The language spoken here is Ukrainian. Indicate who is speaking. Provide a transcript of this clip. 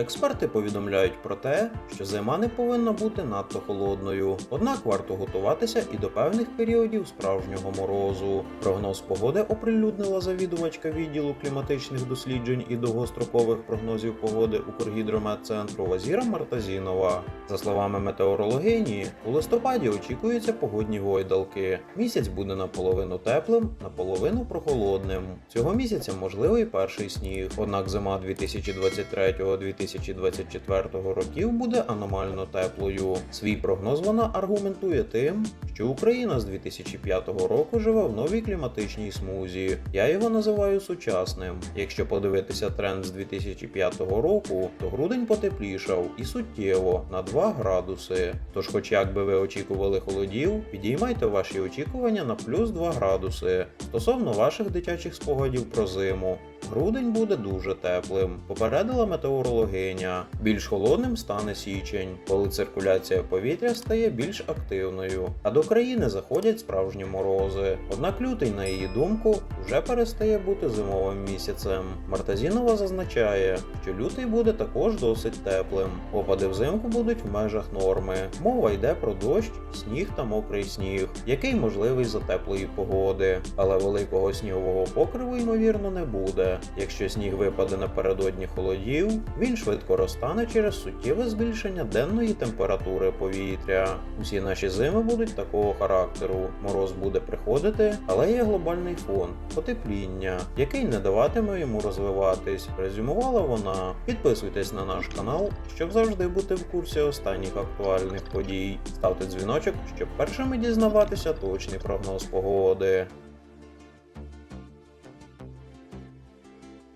Speaker 1: Експерти повідомляють про те, що зима не повинна бути надто холодною, однак варто готуватися і до певних періодів справжнього морозу. Прогноз погоди оприлюднила завідувачка відділу кліматичних досліджень і довгострокових прогнозів погоди Укргідрометцентру Вазіра Мартазінова. За словами метеорологині, у листопаді очікуються погодні гойдалки. Місяць буде наполовину теплим, наполовину прохолодним. Цього місяця можливий перший сніг. Однак зима 2023-2024 років буде аномально теплою. Свій прогноз вона аргументує тим, що Україна з 2005 року живе в новій кліматичній смузі. Я його називаю сучасним. Якщо подивитися тренд з 2005 року, то грудень потеплішав і суттєво на 2 градуси. Тож, хоч як би ви очікували холодів, підіймайте ваші очікування на плюс 2 градуси. Стосовно ваших дитячих спогадів про зиму. Грудень буде дуже теплим, попередила метеорологиня. Більш холодним стане січень, коли циркуляція повітря стає більш активною, а до країни заходять справжні морози. Однак лютий, на її думку, вже перестає бути зимовим місяцем. Мартазінова зазначає, що лютий буде також досить теплим. Опади взимку будуть в межах норми. Мова йде про дощ, сніг та мокрий сніг, який можливий за теплої погоди, але великого снігового покриву ймовірно не буде. Якщо сніг випаде напередодні холодів, він швидко розтане через суттєве збільшення денної температури повітря. Усі наші зими будуть такого характеру. Мороз буде приходити, але є глобальний фон потепління, який не даватиме йому розвиватись. Резюмувала вона. Підписуйтесь на наш канал, щоб завжди бути в курсі останніх актуальних подій. Ставте дзвіночок, щоб першими дізнаватися точний прогноз погоди.